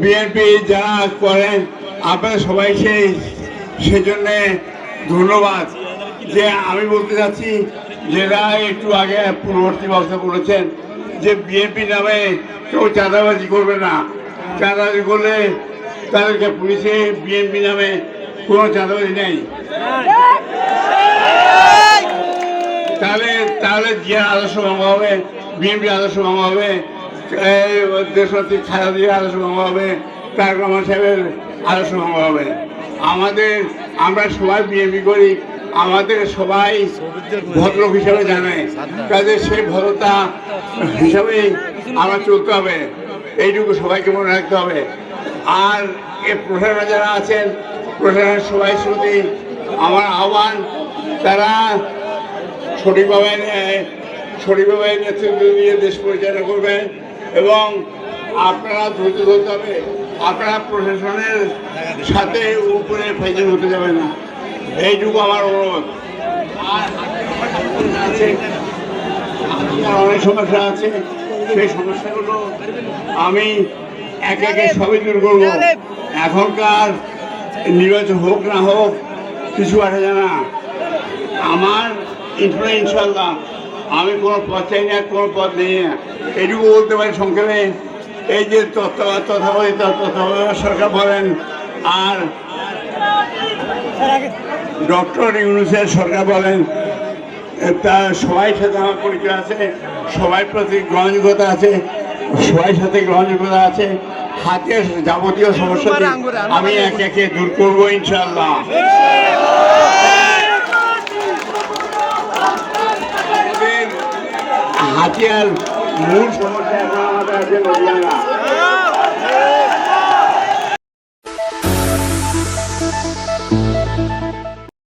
BNP যারা করেন আপনারা সবাই সেই, সেজন্যে ধন্যবাদ। যে আমি বলতে চাচ্ছি, যেটা একটু আগে পূর্ববর্তী বক্তা বলেছেন, যে বিএনপি নামে কেউ চাঁদাবাজি করবে না। চাঁদাবাজি করলে তাদেরকে পুলিশে, বিএনপি নামে কোনো চাঁদাবাজি নেই। তাহলে তাহলে জিয়ার আদর্শ ভঙ্গ হবে বিএনপি আদর্শ ভঙ্গ হবে। খালেদা জিয়ার আদর্শ ভঙ্গ হবে তারেক রহমান সাহেবের ভঙ্গ হবে। আমাদের, আমরা সবাই বিএনপি করি, আমাদের সবাই ভদ্রক হিসাবে জানে। কাজে সেই ভদ্রতা হিসাবেই আমরা চলতে হবে। এইটুকু সবাইকে মনে রাখতে হবে। আর এ প্রশাসনে যারা আছেন প্রশাসনের সবাই প্রতি আমার আহ্বান, তারা সঠিকভাবে সঠিকভাবে নেতৃত্ব দিয়ে দেশ পরিচালনা করবেন। এবং আপনারা ধৈর্য ধরতে হবে। আপনারা প্রশাসনের সাথে উপরে ফাইজেন হতে যাবে না। এইটুকু আমার অনুরোধ। আর অনেক সমস্যা আছে। সেই সমস্যাগুলো আমি একে একে সবই দূর করব। এখনকার নির্বাচন হোক না হোক কিছু আসে যায় না। আমার ইনশাল্লাহ আমি কোনো পথ চাই না কোনো পথ নেই। না এটুকু বলতে পারি সংক্ষেপে এই যে তথাকথিত তত্ত্বাবধায়ক সরকার বলেন আর ডক্টর ইউনুসের সরকার বলেন তা সবাই সাথে আমার পরিচয় আছে সবাই প্রতি গ্রহণযোগ্যতা আছে সবাই সাথে গ্রহণযোগ্যতা আছে হাতের যাবতীয় সমস্যা আমি একে একে দূর করব ইনশাল্লাহ আমাদের হাতিয়ার মূল সমস্যা এখন আমাদের আছে লুধিয়ানা।